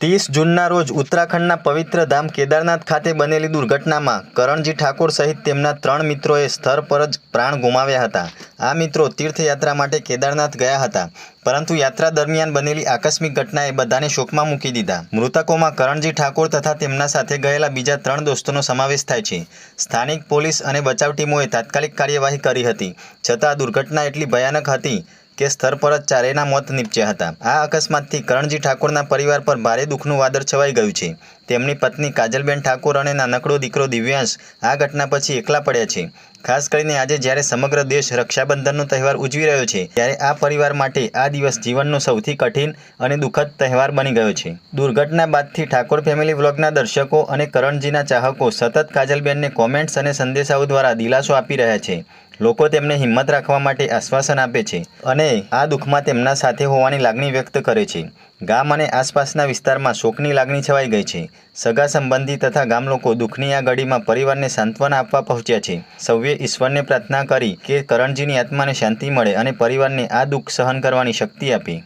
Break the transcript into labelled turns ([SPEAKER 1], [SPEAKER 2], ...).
[SPEAKER 1] ત્રીસ જૂનના રોજ ઉત્તરાખંડના પવિત્ર ધામ કેદારનાથ ખાતે બનેલી દુર્ઘટનામાં કરણજી ઠાકોર સહિત તેમના ત્રણ મિત્રોએ સ્થળ પર જ પ્રાણ ગુમાવ્યા હતા. આ મિત્રો તીર્થયાત્રા માટે કેદારનાથ ગયા હતા, પરંતુ યાત્રા દરમિયાન બનેલી આકસ્મિક ઘટનાએ બધાને શોકમાં મૂકી દીધા. મૃતકોમાં કરણજી ઠાકોર તથા તેમના સાથે ગયેલા બીજા ત્રણ દોસ્તોનો સમાવેશ થાય છે. સ્થાનિક પોલીસ અને બચાવ ટીમોએ તાત્કાલિક કાર્યવાહી કરી હતી, છતાં દુર્ઘટના એટલી ભયાનક હતી કે સ્થળ પર જ ચારેયના મોત નીપજ્યા હતા. આ અકસ્માતથી કરણજી ઠાકોરના પરિવાર પર ભારે દુઃખનું વાદળ છવાઈ ગયું છે. તેમની પત્ની કાજલબેન ઠાકોર અને નાનકડો દીકરો દિવ્યાંશ આ ઘટના પછી એકલા પડ્યા છે. ખાસ કરીને આજે જ્યારે સમગ્ર દેશ રક્ષાબંધનનો તહેવાર ઉજવી રહ્યો છે, ત્યારે આ પરિવાર માટે આ દિવસ જીવનનો સૌથી કઠિન અને દુઃખદ તહેવાર બની ગયો છે. દુર્ઘટના બાદથી ઠાકોર ફેમિલી વ્લોગના દર્શકો અને કરણજીના ચાહકો સતત કાજલબેનને કોમેન્ટ્સ અને સંદેશાઓ દ્વારા દિલાસો આપી રહ્યા છે. લોકો તેમને હિંમત રાખવા માટે આશ્વાસન આપે છે અને આ દુઃખમાં તેમના સાથે હોવાની લાગણી વ્યક્ત કરે છે. ગામ અને આસપાસના વિસ્તારમાં શોકની લાગણી છવાઈ ગઈ છે. સગા સંબંધી તથા ગામ લોકો દુઃખની આ ઘડીમાં પરિવારને સાંત્વના આપવા પહોંચ્યા છે. સૌએ ઈશ્વરને પ્રાર્થના કરી કે કરણજીની આત્માને શાંતિ મળે અને પરિવારને આ દુઃખ સહન કરવાની શક્તિ આપે.